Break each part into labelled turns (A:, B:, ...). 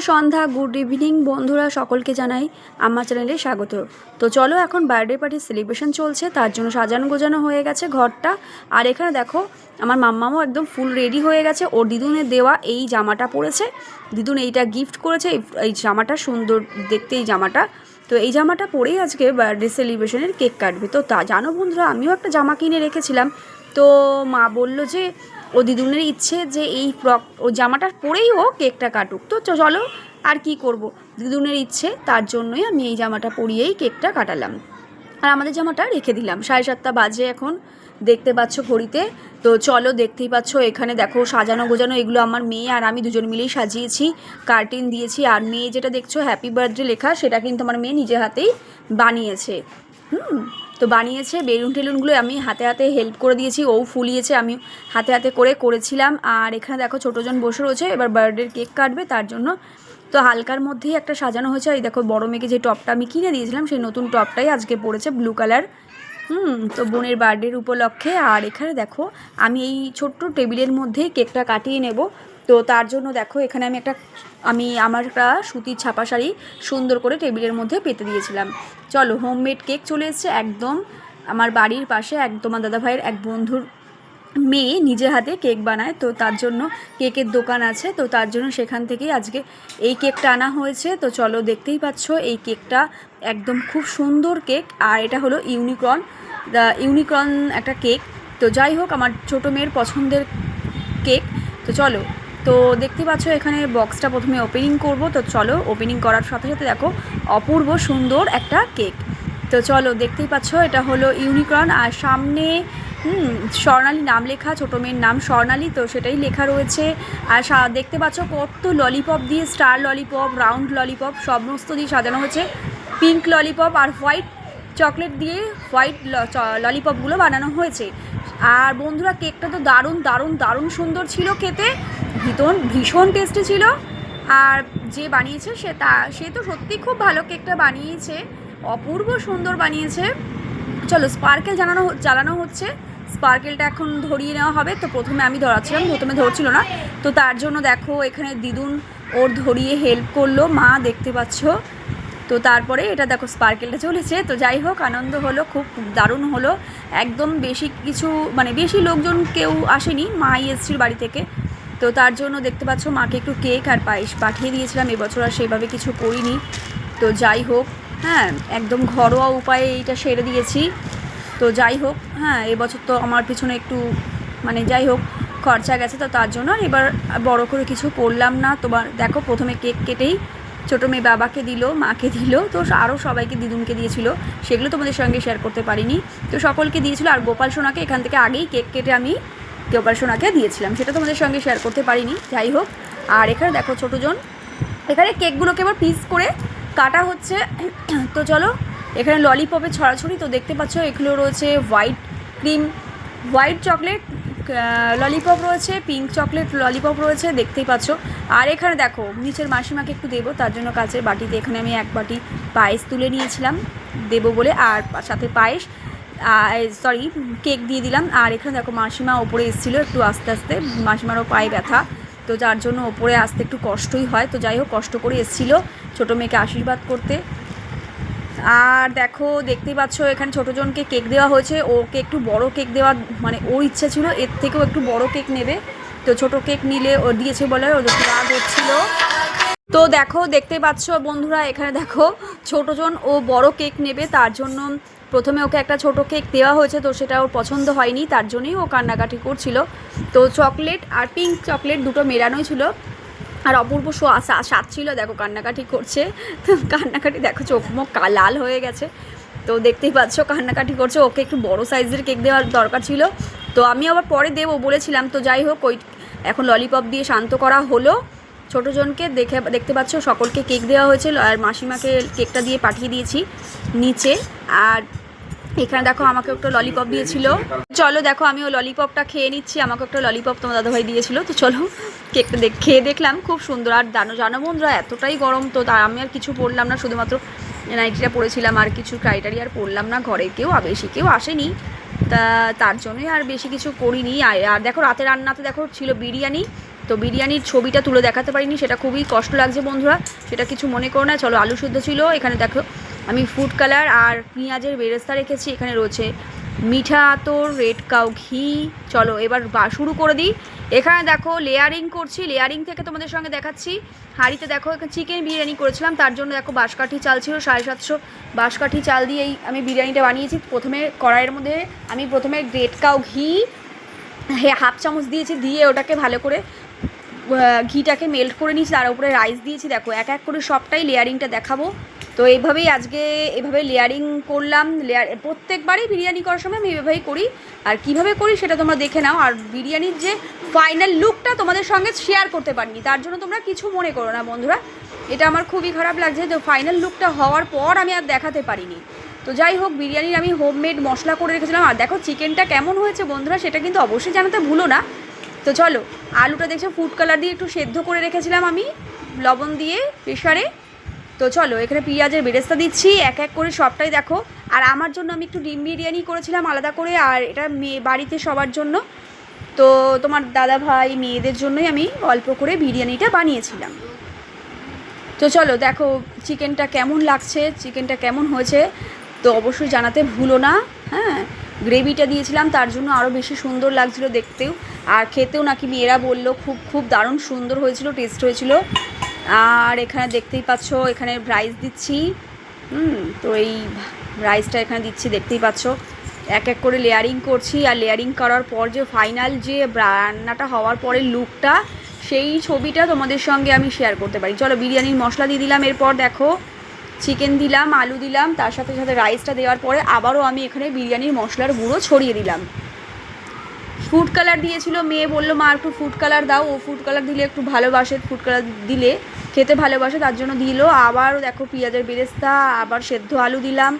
A: সন্ধ্যা, good evening বন্ধুরা সকলকে জানাই আমার চ্যানেলে স্বাগত। তো চলো এখন বার্থডে পার্টির সেলিব্রেশন চলছে, তার জন্য সাজানো গোজানো হয়ে গেছে ঘরটা। আর এখানে দেখো, আমার মাম্মামও একদম ফুল রেডি হয়ে গেছে, ওর দিদুনের দেওয়া এই জামাটা পরেছে। দিদুন এইটা গিফট করেছে এই- জামাটা সুন্দর, দেখতে এই জামাটা। তো এই জামাটা পরেই আজকে বার্থডে সেলিব্রেশনের কেক কাটবে। তো তা, জানো বন্ধুরা, আমিও একটা জামা কিনে রেখেছিলাম। তো মা বলল যে ও দিদুনের ইচ্ছে যে এই ফ্রক, ও জামাটা পরেই ও কেকটা কাটুক। তো চলো আর কি করব? দিদুনের ইচ্ছে, তার জন্যই আমি এই জামাটা পরিয়েই কেকটা কাটালাম। আর আমাদের জামাটা রেখে দিলাম। সাড়ে সাতটা বাজে এখন, দেখতে পাচ্ছ ঘড়িতে। তো চলো দেখতেই পাচ্ছ, এখানে দেখো সাজানো গোজানো, এগুলো আমার মেয়ে আর আমি দুজন মিলেই সাজিয়েছি। কার্টিন দিয়েছি, আর মেয়ে যেটা দেখছ, হ্যাপি বার্থডে লেখা, সেটা কিন্তু আমার মেয়ে নিজে হাতেই বানিয়েছে। হুম। তো বানিয়েছে, বেলুন টেলুনগুলো আমি হাতে হাতে হেল্প করে দিয়েছি, ও ফুলিয়েছে, আমি হাতে হাতে করে করেছিলাম। আর এখানে দেখো ছোটোজন বসে রয়েছে, এবার বার্থডের কেক কাটবে, তার জন্য তো হালকার মধ্যেই একটা সাজানো হয়েছে। এই দেখো বড় মেয়েকে যে টপটা আমি কিনে দিয়েছিলাম, সেই নতুন টপটাই আজকে পড়েছে ব্লু কালার হুম, তো বোনের বার্থডের উপলক্ষে। আর এখানে দেখো, আমি এই ছোট্ট টেবিলের মধ্যেই কেকটা কাটিয়ে নেব। তো তার জন্য দেখো, এখানে আমি একটা, আমি আমার একটা সুতির ছাপা শাড়ি সুন্দর করে টেবিলের মধ্যে পেতে দিয়েছিলাম। চলো হোমমেড কেক চলে এসেছে একদম আমার বাড়ির পাশে একদম আমার দাদাভাইয়ের এক বন্ধুর মেয়ে নিজের হাতে কেক বানায়। তো তার জন্য কেকের দোকান আছে, তো তার জন্য সেখান থেকেই আজকে এই কেকটা আনা হয়েছে। তো চলো, দেখতেই পাচ্ছ এই কেকটা একদম খুব সুন্দর কেক আর এটা হলো ইউনিকর্ন ইউনিকর্ন একটা কেক তো যাই হোক, আমার ছোটো মেয়ের পছন্দের কেক তো চলো তো দেখতে পাচ্ছ, এখানে বক্সটা প্রথমে ওপেনিং করব। তো চলো ওপেনিং করার সাথে সাথে দেখো, অপূর্ব সুন্দর একটা কেক তো চলো, দেখতেই পাচ্ছ, এটা হলো ইউনিকর্ন আর সামনে স্বর্ণালী নাম লেখা, ছোটো মেয়ের নাম স্বর্ণালী, তো সেটাই লেখা রয়েছে। আর দেখতে পাচ্ছ, কত ললিপপ দিয়ে স্টার ললিপপ রাউন্ড ললিপপ সমস্ত দিয়ে সাজানো হয়েছে। পিঙ্ক ললিপপ আর হোয়াইট চকলেট দিয়ে হোয়াইট ললিপপগুলো বানানো হয়েছে। আর বন্ধুরা কেকটা তো দারুণ দারুণ দারুণ সুন্দর ছিল খেতে। ভীষণ ভীষণ টেস্টি ছিল। আর যে বানিয়েছে সে তা, সে তো সত্যি খুব ভালো কেকটা বানিয়েছে। অপূর্ব সুন্দর বানিয়েছে। চলো স্পার্কেল জানানো জ্বালানো হচ্ছে। স্পার্কেলটা এখন ধরিয়ে নেওয়া হবে। তো প্রথমে আমি ধরাচ্ছিলাম, প্রথমে ধরছিল না। তো তার জন্য দেখো, এখানে দিদুন ওর ধরিয়ে হেল্প করল। মা দেখতে পাচ্ছ। তো তারপরে এটা দেখো স্পার্কেলটা চলেছে। তো যাই হোক, আনন্দ হলো, খুব দারুণ হলো। একদম বেশি কিছু মানে বেশি লোকজন কেউ আসেনি। মাই এসছিল বাড়ি থেকে। তো তার জন্য দেখতে পাচ্ছ মাকে একটু কেক আর পায়েস পাঠিয়ে দিয়েছিলাম, এবছর আর সেভাবে কিছু করিনি। তো যাই হোক হ্যাঁ একদম ঘরোয়া উপায়ে এইটা সেরে দিয়েছি। তো যাই হোক হ্যাঁ এবছর তো আমার পিছনে একটু মানে যাই হোক, খরচা গেছে তো তার জন্য এবার বড় করে কিছু করলাম না। তোমার দেখো, প্রথমে কেক কেটেই ছোটো মেয়ে বাবাকে দিল, মাকে দিল, তো আরও সবাইকে দিদুনকে দিয়েছিল, সেগুলো তোমাদের সঙ্গে শেয়ার করতে পারিনি। তো সকলকে দিয়েছিল আর গোপাল সোনাকে এখান থেকে আগেই কেক কেটে আমি গোপাল সোনাকে দিয়েছিলাম, সেটা তোমাদের সঙ্গে শেয়ার করতে পারিনি, যাই হোক। আর এখানে দেখো ছোটোজন, এখানে কেকগুলোকে এবার পিস করে কাটা হচ্ছে। তো চলো, এখানে ললিপপের ছড়াছড়ি, তো দেখতে পাচ্ছ এগুলো রয়েছে white cream white chocolate lollipop রয়েছে পিঙ্ক চকলেট ললিপপ রয়েছে, দেখতেই পাচ্ছ। আর এখানে দেখো, নিচের মাসিমাকে একটু দেবো, তার জন্য কাছের বাটিতে এখানে আমি এক বাটি পায়েস তুলে নিয়েছিলাম, দেবো বলে, আর সাথে পায়েস। সরি কেক দিয়ে দিলাম। আর এখানে দেখো মাসিমা ওপরে এসেছিল একটু আস্তে আস্তে। মাসিমারও পায়ে ব্যথা। তো যার জন্য ওপরে আসতে একটু কষ্টই হয়। তো যাই হোক, কষ্ট করে এসেছিল ছোটো মেয়েকে আশীর্বাদ করতে। আর দেখো দেখতেই পাচ্ছ, এখানে ছোটোজনকে কেক দেওয়া হয়েছে। ওকে একটু বড় কেক দেওয়া মানে ওর ইচ্ছা ছিল, এর থেকেও একটু বড় কেক নেবে। তো ছোট কেক নিলে ও দিয়েছে বলে ওর রাগ হচ্ছিল। তো দেখো, দেখতে পাচ্ছ বন্ধুরা, এখানে দেখো ছোটোজন ও বড় কেক নেবে। তার জন্য প্রথমে ওকে একটা ছোট কেক দেওয়া হয়েছে, তো সেটা ওর পছন্দ হয়নি, তার জন্যই ও কান্নাকাটি করছিল। তো চকলেট আর পিঙ্ক চকলেট দুটো মেলানোই ছিল। আর অপূর্ব স্বাদ ছিল দেখো কান্নাকাটি করছে। তো কান্নাকাটি দেখো চোখ মুখ লাল হয়ে গেছে। তো দেখতেই পাচ্ছ কান্নাকাটি করছে, ওকে একটু বড় সাইজের কেক দেওয়ার দরকার ছিল। তো আমি আবার পরে দেবো বলেছিলাম, তো যাই হোক, ওই এখন ললিপপ দিয়ে শান্ত করা হলো। ছোটোজনকে দেখে দেখতে পাচ্ছ, সকলকে কেক দেওয়া হয়েছিল আর মাসিমাকে কেকটা দিয়ে পাঠিয়ে দিয়েছি নিচে। আর এখানে দেখো, আমাকে একটা ললিপপ দিয়েছিল। চলো দেখো আমি ওই ললিপপটা খেয়ে নিচ্ছি। আমাকে একটা ললিপপ তোমার দাদাভাই দিয়েছিল। তো চলো, কেকটা দেখ, খেয়ে দেখলাম, খুব সুন্দর। আর জানো জানো বন্ধুরা, এতটাই গরম তো, তা আমি আর কিছু পরলাম না। শুধুমাত্র নাইটিটা পরেছিলাম আর কিছু ক্রাইটারি আর পরলাম না। ঘরে কেউ বেশি কেউ আসেনি। তা তার জন্যই আর বেশি কিছু করিনি। আর দেখো, রাতে রান্নাতে দেখো, ছিল বিরিয়ানি। তো বিরিয়ানির ছবিটা তুলে দেখাতে পারিনি, সেটা খুবই কষ্ট লাগছে বন্ধুরা, সেটা কিছু মনে করো না, চলো আলু সিদ্ধ ছিল, এখানে দেখো আমি ফুড কালার আর পেঁয়াজের বেরেস্তা রেখেছি, এখানে রয়েছে মিঠা আতর রেড কাউ ঘি, চলো এবার বা- শুরু করে দিই, এখানে দেখো লেয়ারিং করছি লেয়ারিং থেকে তোমাদের সঙ্গে দেখাচ্ছি, হাঁড়িতে দেখো চিকেন বিরিয়ানি করেছিলাম, তার জন্য দেখো বাঁশকাঠি চাল ছিল, সাড়ে সাতশো বাঁশকাঠি চাল দিয়েই আমি বিরিয়ানিটা বানিয়েছি, প্রথমে কড়াইয়ের মধ্যে আমি প্রথমে রেড কাউ ঘি হাফ চামচ দিয়েছি, দিয়ে ওটাকে ভালো করে ঘিটাকে মেল্ট করে নিয়েছি, তার উপরে রাইস দিয়েছি। দেখো, এক এক করে সবটাই লেয়ারিংটা দেখাবো। তো এইভাবেই আজকে এভাবে লেয়ারিং করলাম। লেয়ার প্রত্যেকবারই বিরিয়ানি করার সময় আমি এভাবেই করি। আর কীভাবে করি সেটা তোমরা দেখে নাও। আর বিরিয়ানির যে ফাইনাল লুকটা তোমাদের সঙ্গে শেয়ার করতে পারিনি, তার জন্য তোমরা কিছু মনে করো না, বন্ধুরা। এটা আমার খুবই খারাপ লাগছে তো ফাইনাল লুকটা হওয়ার পর আমি আর দেখাতে পারিনি। তো যাই হোক, বিরিয়ানির আমি হোমমেড মশলা করে রেখেছিলাম। আর দেখো চিকেনটা কেমন হয়েছে বন্ধুরা, সেটা কিন্তু অবশ্যই জানাতে ভুলো না। তো চলো, আলুটা দেখছ ফুড কালার দিয়ে একটু সেদ্ধ করে রেখেছিলাম আমি, লবণ দিয়ে প্রেশারে তো চলো, এখানে পেঁয়াজের বেরেস্তা দিচ্ছি, এক এক করে সবটাই দেখো। আর আমার জন্য আমি একটু ডিম বিরিয়ানি করেছিলাম আলাদা করে, আর এটা মেয়ে, বাড়িতে সবার জন্য। তো তোমার দাদা ভাই মেয়েদের জন্যই আমি অল্প করে বিরিয়ানিটা বানিয়েছিলাম। তো চলো, দেখো, চিকেনটা কেমন লাগছে, চিকেনটা কেমন হয়েছে, তো অবশ্যই জানাতে ভুলো না হ্যাঁ? গ্রেভিটা দিয়েছিলাম, তার জন্য আরও বেশি সুন্দর লাগছিল দেখতেও। আর খেতেও নাকি মেয়েরা বলল, খুব খুব দারুণ সুন্দর হয়েছিল টেস্ট হয়েছিল। আর এখানে দেখতেই পাচ্ছ, এখানে রাইস দিচ্ছি। হুম, তো এই রাইসটা এখানে দিচ্ছি, দেখতেই পাচ্ছ। এক এক করে লেয়ারিং করছি, আর লেয়ারিং করার পর যে ফাইনাল যে রান্নাটা হওয়ার পরে লুকটা সেই ছবিটা তোমাদের সঙ্গে আমি শেয়ার করতে পারি। চলো, বিরিয়ানির মশলা দিয়ে দিলাম, এরপর দেখো চিকেন দিলাম, আলু দিলাম, তার সাথে সাথে রাইসটা দেওয়ার পরে আবারও আমি এখানে বিরিয়ানির মশলার গুঁড়ো ছড়িয়ে দিলাম। ফুড কালার দিয়েছিল, মেয়ে বলল, মা, একটু ফুড কালার দাও। ও ফুড কালার দিলে একটু ভালোবাসে ফুড কালার দিলে, খেতে ভালোবাসে, তার জন্য দিল। আবারও দেখো পেঁয়াজের বেরেস্তা, আবার সেদ্ধ আলু দিলাম।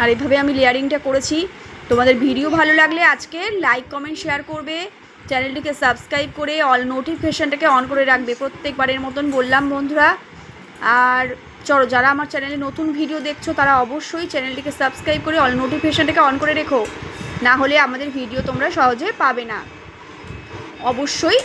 A: আর এভাবে আমি লেয়ারিংটা করেছি। তোমাদের ভিডিও ভালো লাগলে আজকে লাইক কমেন্ট শেয়ার করবে। চ্যানেলটিকে সাবস্ক্রাইব করে অল নোটিফিকেশানটাকে অন করে রাখবে। প্রত্যেকবারের মতন বললাম, বন্ধুরা। আর চলো, যারা আমার চ্যানেলে নতুন ভিডিও দেখছ, তারা অবশ্যই চ্যানেলটিকে সাবস্ক্রাইব করে অল নোটিফিকেশানটাকে অন করে রেখো। না হলে আমাদের ভিডিও তোমরা সহজে পাবে না। অবশ্যই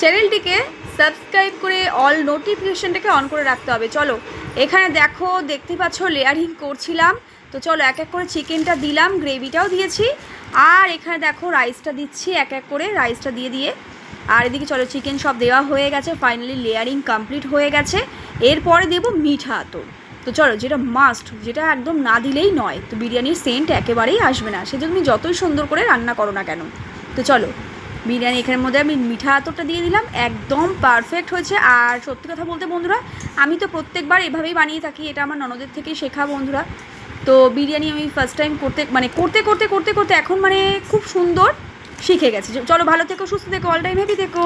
A: চ্যানেলটিকে সাবস্ক্রাইব করে অল নোটিফিকেশানটাকে অন করে রাখতে হবে। চলো, এখানে দেখো, দেখতে পাচ্ছ লেয়ারিং করছিলাম। তো চলো, এক এক করে চিকেনটা দিলাম গ্রেভিটাও দিয়েছি। আর এখানে দেখো রাইসটা দিচ্ছি, এক এক করে রাইসটা দিয়ে দিয়ে। আর এদিকে চলো চিকেন সব দেওয়া হয়ে গেছে। ফাইনালি লেয়ারিং কমপ্লিট হয়ে গেছে। এরপরে দেবো মিঠা আতর। তো চলো, যেটা মাস্ট যেটা একদম না দিলেই নয়, তো বিরিয়ানির সেন্ট একেবারেই আসবে না। সেটা তুমি যতই সুন্দর করে রান্না করো না কেন। তো চলো, বিরিয়ানি এখানের মধ্যে আমি মিঠা আতরটা দিয়ে দিলাম, একদম পারফেক্ট হয়েছে। আর সত্যি কথা বলতে বন্ধুরা, আমি তো প্রত্যেকবার এভাবেই বানিয়ে থাকি, এটা আমার ননদের থেকেই শেখা বন্ধুরা। তো বিরিয়ানি আমি ফার্স্ট টাইম করতে মানে করতে করতে করতে করতে এখন মানে খুব সুন্দর শিখে গেছি। চলো, ভালো থেকো, সুস্থ থেকো অল টাইম হ্যাপি থেকো।